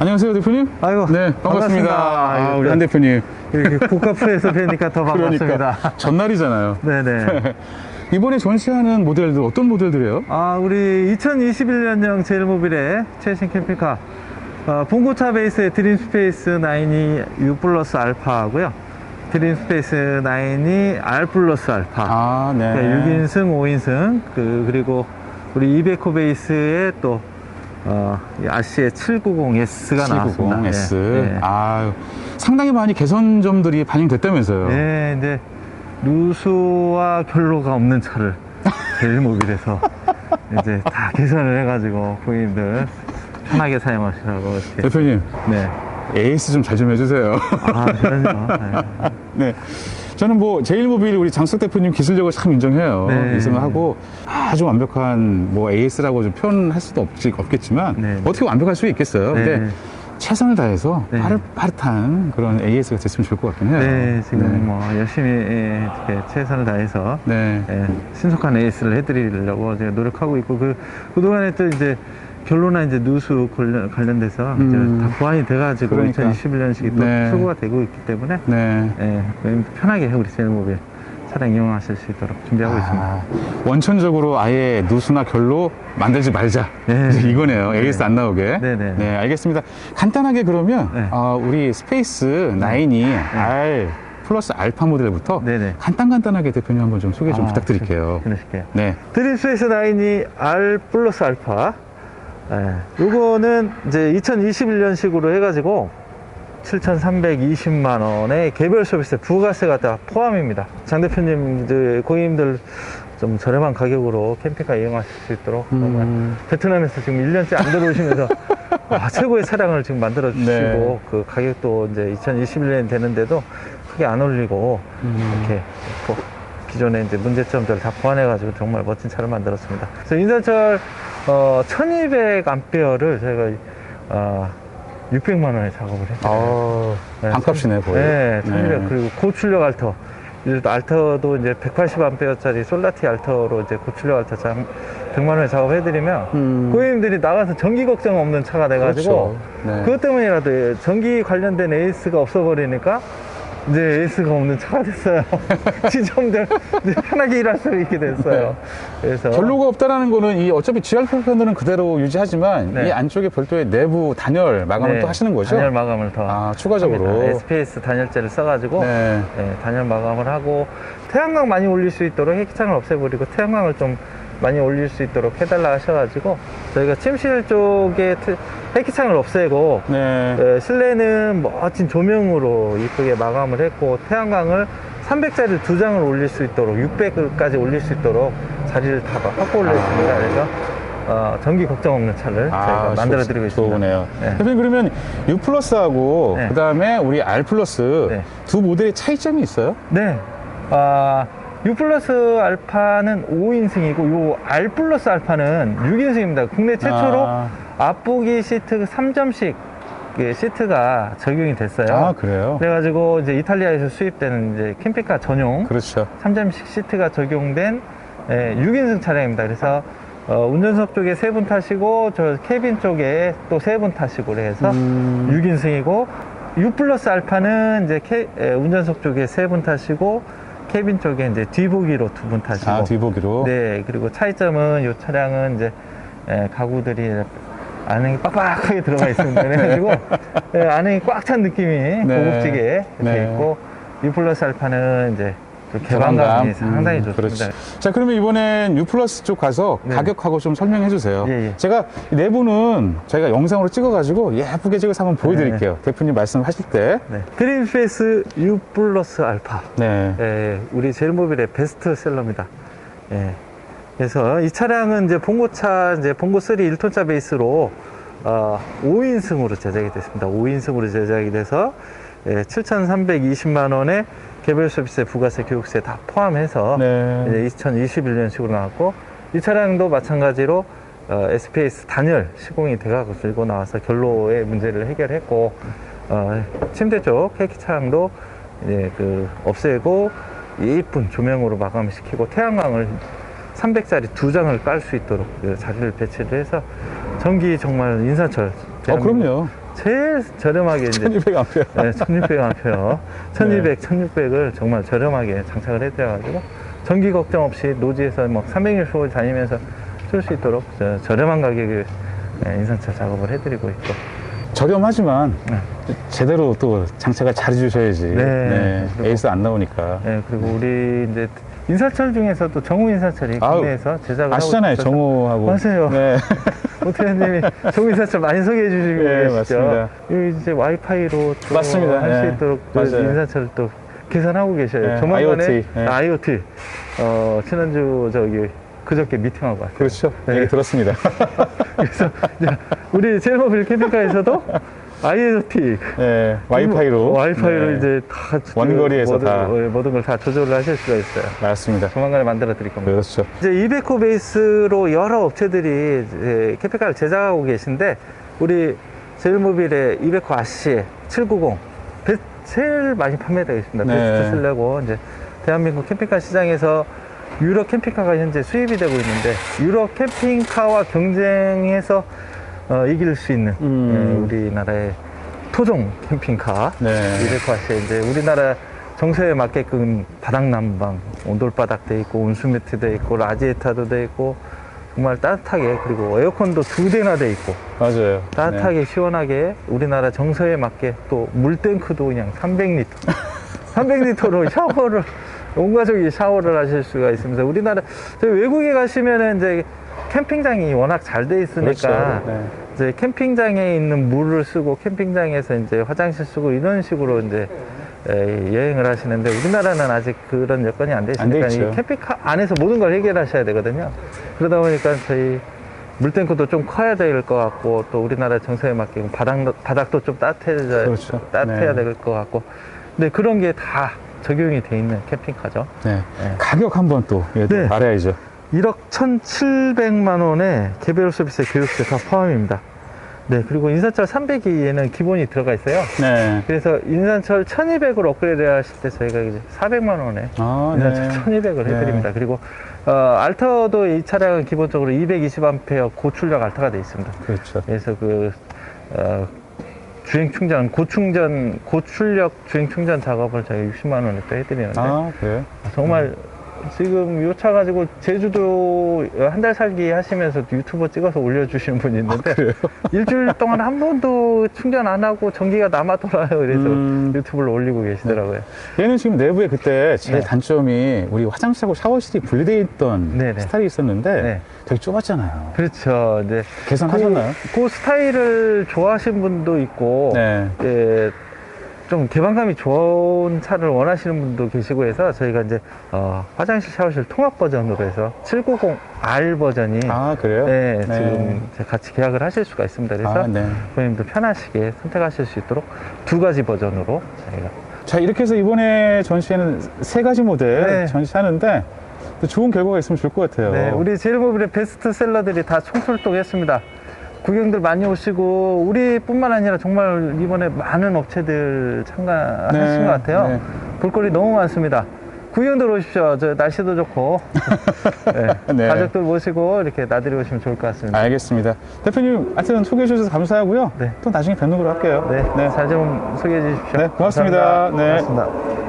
안녕하세요, 대표님. 아이고, 네, 반갑습니다. 반갑습니다. 아, 아이고, 우리 네. 한 대표님. 이렇게 국가프에서 뵈니까 더 반갑습니다. 그러니까 전날이잖아요. 네네. 이번에 전시하는 모델들 어떤 모델들이에요? 아, 우리 2021년형 제일모빌의 최신 캠핑카. 어, 봉고차 베이스의 드림스페이스 9이 U 플러스 알파고요. 드림스페이스 9이 R 플러스 알파. 아, 네. 그러니까 6인승, 5인승, 그, 그리고 우리 이베코 베이스의 또, 어, 아시의 790S가 나왔습니다. 790S. 네, 네. 아, 상당히 많이 개선점들이 반영됐다면서요. 네, 이제 누수와 결로가 없는 차를 제일모빌에서 이제 다 개선을 해가지고 고객님들 편하게 사용하시라고 이렇게. 대표님, 네. 에이스 좀 잘 좀 해주세요. 아, 그럼요. 네. 네. 저는 뭐 제일모빌 우리 장석 대표님 기술력을 참 인정해요. 네. 인정을 하고 아주 완벽한 뭐 에이스라고 좀 표현할 수도 없지, 없겠지만 네. 어떻게 완벽할 수 있겠어요. 네. 근데 최선을 다해서 네. 빠릿한 그런 AS가 됐으면 좋을 것 같긴 해요. 네, 지금 네. 뭐 열심히 예, 이렇게 최선을 다해서 네. 예, 신속한 에이스를 해드리려고 제가 노력하고 있고 그 그동안에 또 이제 결론나 이제 누수 관련, 관련돼서 음. 이제 다 보완이 돼가지고 그러니까. 2021년식이 또 네. 수고가 되고 있기 때문에 네. 예, 편하게 우리 제일모빌 차량 이용하실 수 있도록 준비하고 있습니다. 아, 원천적으로 아예 누수나 결로 만들지 말자. 네. 이거네요. 에이스 네. 안 나오게. 네네. 알겠습니다. 간단하게 그러면 네. 어, 우리 스페이스 9이 R 플러스 알파 모델부터 네네. 간단간단하게 대표님 한번 좀 소개 좀 아, 부탁드릴게요. 그러실게요. 네. 드림 스페이스 9이 R 플러스 알파. 예, 요거는 이제 2021년식으로 해가지고 7,320만 원의 개별 서비스 부가세가 다 포함입니다. 장 대표님, 이제 고객님들 좀 저렴한 가격으로 캠핑카 이용하실 수 있도록 음. 베트남에서 지금 1년째 안 들어오시면서 아, 최고의 차량을 지금 만들어 주시고 네. 그 가격도 이제 2021년 되는데도 크게 안 올리고 음. 이렇게 뭐 기존의 이제 문제점들을 다 보완해 가지고 정말 멋진 차를 만들었습니다. 그래서 인산철 어, 1200암페어를 저희가 어, 600만 원에 작업을 했어요. 아, 네, 반값이네, 거의. 네, 1200 그리고 고출력 알터. 알터도 이제 180암페어짜리 솔라티 알터로 이제 고출력 알터 장 100만 원에 작업해드리면 음. 고객님들이 나가서 전기 걱정 없는 차가 돼가지고 그렇죠. 네. 그것 때문이라도 전기 관련된 에이스가 없어버리니까 이제 에이스가 없는 차가 됐어요. 지점들 편하게 일할 수 있게 됐어요. 그래서 결로가 없다라는 거는 이 어차피 GR 표현은 그대로 유지하지만 네. 이 안쪽에 별도의 내부 단열 마감을 네, 또 하시는 거죠? 단열 마감을 더 아, 추가적으로. 합니다. SPS 단열재를 써가지고 네. 네, 단열 마감을 하고 태양광 많이 올릴 수 있도록 해기창을 없애버리고 태양광을 좀 많이 올릴 수 있도록 해달라 하셔가지고 저희가 침실 쪽에 트- 해기창을 없애고 네. 예, 실내는 멋진 조명으로 이쁘게 마감을 했고 태양광을 300짜리 두 장을 올릴 수 있도록 600까지 올릴 수 있도록 자리를 다 확보 올렸습니다. 그래서 어, 전기 걱정 없는 차를 저희가 만들어 드리고 있습니다. 아, 좋으네요. 네. 대표님 그러면 U 플러스하고 네. 그다음에 우리 R 플러스 네. 두 모델의 차이점이 있어요? 네. 아, U 플러스 알파는 5인승이고, 요 R 플러스 알파는 6인승입니다. 국내 최초로 아. 앞보기 시트 3점씩 예, 시트가 적용이 됐어요. 아, 그래요? 그래가지고 이제 이탈리아에서 수입되는 이제 캠핑카 전용 그렇죠. 3점씩 시트가 적용된 예, 6인승 차량입니다. 그래서 어, 운전석 쪽에 세 분 타시고 저 캐빈 쪽에 또 세 분 타시고 그래서 음. 6인승이고 U 플러스 알파는 이제 캐- 에, 운전석 쪽에 세 분 타시고 캐빈 쪽에 이제 뒤보기로 두 분 타시고 아, 뒤보기로. 네 그리고 차이점은 이 차량은 이제 에, 가구들이 안에 빡빡하게 들어가 있습니다 그래가지고 예, 안에 꽉 찬 느낌이 네. 고급지게 이렇게 네. 있고 U 플러스 알파는 이제 좀 개방감이 상당히 음, 좋습니다. 그렇지. 자, 그러면 이번엔 U 플러스 쪽 가서 네. 가격하고 좀 설명해 주세요. 예, 예. 제가 이 내부는 저희가 영상으로 찍어가지고 예쁘게 찍어서 한번 보여드릴게요. 네. 대표님 말씀하실 때. 네. 드림스페이스 U 플러스 알파 네. 예, 우리 제일모빌의 베스트셀러입니다. 예. 그래서 이 차량은 이제 봉고차, 이제 봉고 3 1톤차 베이스로 어, 5인승으로 제작이 됐습니다. 5인승으로 제작이 돼서 예, 7,320만 원의 개별 서비스, 부가세, 교육세 다 포함해서 네. 이제 2021년 식으로 나왔고 이 차량도 마찬가지로 어, SPS 단열 시공이 돼가지고 들고 나와서 결로의 문제를 해결했고 어, 침대 쪽 케이크 차량도 이제 그 없애고 예쁜 조명으로 마감시키고 태양광을 300짜리 두 장을 깔 수 있도록 그 자리를 배치를 해서 전기 정말 인산철 어, 그럼요. 제일 저렴하게 이제 1200A. 네, 1600A, 1200, 1600을 정말 저렴하게 장착을 해드려가지고 전기 걱정 없이 노지에서 뭐 360일 다니면서 쓸 수 있도록 저, 저렴한 가격에 네, 인산철 작업을 해드리고 있고 저렴하지만 네. 제대로 또 장착을 잘 해주셔야지. 네. 그리고- 에이스 안 나오니까. 네, 그리고 우리 이제 인사철 중에서도 정우 인사철이 국내에서 제작을 아시잖아요, 하고 정호하고. 맞아요. 네. 오태현님이 정우 인사철 많이 소개해 주시고 네, 계시죠. 맞습니다. 여기 이제 와이파이로 맞습니다. 할수 네, 있도록 또 맞아요. 인사철을 또 계산하고 계셔요. 네, 조만간에 IoT, 네. 아, IoT. 어, 지난주 저기 그저께 미팅하고 왔어요. 그렇죠. 네. 얘기 들었습니다. 그래서 우리 제일모빌 캠핑카에서도 IoT 네, 와이파이로. 와이파이로 네, 이제 다 원거리에서 모든, 다. 어, 모든 걸 다 조절을 하실 수가 있어요. 맞습니다. 조만간에 만들어 드릴 겁니다. 그렇죠. 이제 200호 베이스로 여러 업체들이 캠핑카를 제작하고 계신데 우리 제일모빌의 200호 RC 790 베- 제일 많이 판매되고 있습니다. 네. 베스트셀러고 이제 대한민국 캠핑카 시장에서 유럽 캠핑카가 현재 수입이 되고 있는데 유럽 캠핑카와 경쟁해서 어, 이길 수 있는 음. 예, 우리나라의 토종 캠핑카 네. 200호 RC 이제 우리나라 정서에 맞게끔 바닥 난방, 온돌바닥 돼 있고 온수매트 돼 있고 라지에이터도 돼 있고 정말 따뜻하게 그리고 에어컨도 두 대나 돼 있고 맞아요. 따뜻하게 시원하게 우리나라 정서에 맞게 또 물탱크도 그냥 300리터 300리터로 샤워를 온 가족이 샤워를 하실 수가 있습니다. 우리나라 저희 외국에 가시면은 이제 캠핑장이 워낙 잘돼 네. 있으니까 그렇죠. 네. 이제 캠핑장에 있는 물을 쓰고 캠핑장에서 이제 화장실 쓰고 이런 식으로 이제 에, 여행을 하시는데 우리나라는 아직 그런 여건이 안 있죠. 이 캠핑카 안에서 모든 걸 해결하셔야 되거든요. 그러다 보니까 저희 물탱크도 좀 커야 될 것 같고 또 우리나라 정서에 맞게 바닥, 바닥도 좀 따뜻해져 그렇죠. 따뜻해야 네. 될것 같고 근데 그런 게 다 적용이 돼 있는 캠핑카죠. 네. 네. 가격 한번 또 예, 또 네. 알아야죠. 1억 1,700만 원에 개별 서비스 교육세 다 포함입니다. 네, 그리고 인사철 300기에는 기본이 들어가 있어요. 네. 그래서 인산철 1200으로 업그레이드 하실 때 저희가 이제 400만 원에 아, 인산철 네. 1200을 네. 해드립니다. 그리고 어, 알터도 이 차량은 기본적으로 220A 고출력 알터가 되어 있습니다. 그렇죠. 그래서 그 어, 주행 충전, 고충전, 고출력 주행 충전 작업을 저희 60만 원에 또 해드리는데 아, 그래요? 정말 지금 이 차 가지고 제주도 한 달 살기 하시면서 유튜버 찍어서 올려주시는 분이 있는데 일주일 동안 한 번도 충전 안 하고 전기가 남아 돌아요. 그래서 음. 유튜브를 올리고 계시더라고요. 얘는 지금 내부에 그때 제일 네. 단점이 우리 화장실하고 샤워실이 분리되어 있던 네네. 스타일이 있었는데 네. 되게 좁았잖아요. 그렇죠. 이제 개선하셨나요? 그, 그 스타일을 좋아하시는 분도 있고, 네. 예, 좀 개방감이 좋은 차를 원하시는 분도 계시고 해서 저희가 이제 어, 화장실 샤워실 통합 버전으로 해서 790R 버전이 아, 그래요? 네, 지금 이제 같이 계약을 하실 수가 있습니다. 그래서 아, 네. 고객님도 편하시게 선택하실 수 있도록 두 가지 버전으로 저희가 자, 이렇게 해서 이번에 전시회는 세 가지 모델 네. 전시하는데 또 좋은 결과가 있으면 좋을 것 같아요. 네, 우리 제일모빌의 베스트셀러들이 다 총출동했습니다. 구경들 많이 오시고 우리뿐만 아니라 정말 이번에 많은 업체들 참가하신 네, 것 같아요. 네. 볼거리 너무 많습니다. 구경들 오십시오. 저 날씨도 좋고 네, 네. 가족들 모시고 이렇게 나들이 오시면 좋을 것 같습니다. 알겠습니다. 대표님, 하여튼 소개해 주셔서 감사하고요. 네. 또 나중에 뵙는 걸로 할게요. 네, 잘좀 소개해 주십시오. 네, 고맙습니다. 감사합니다. 네. 고맙습니다.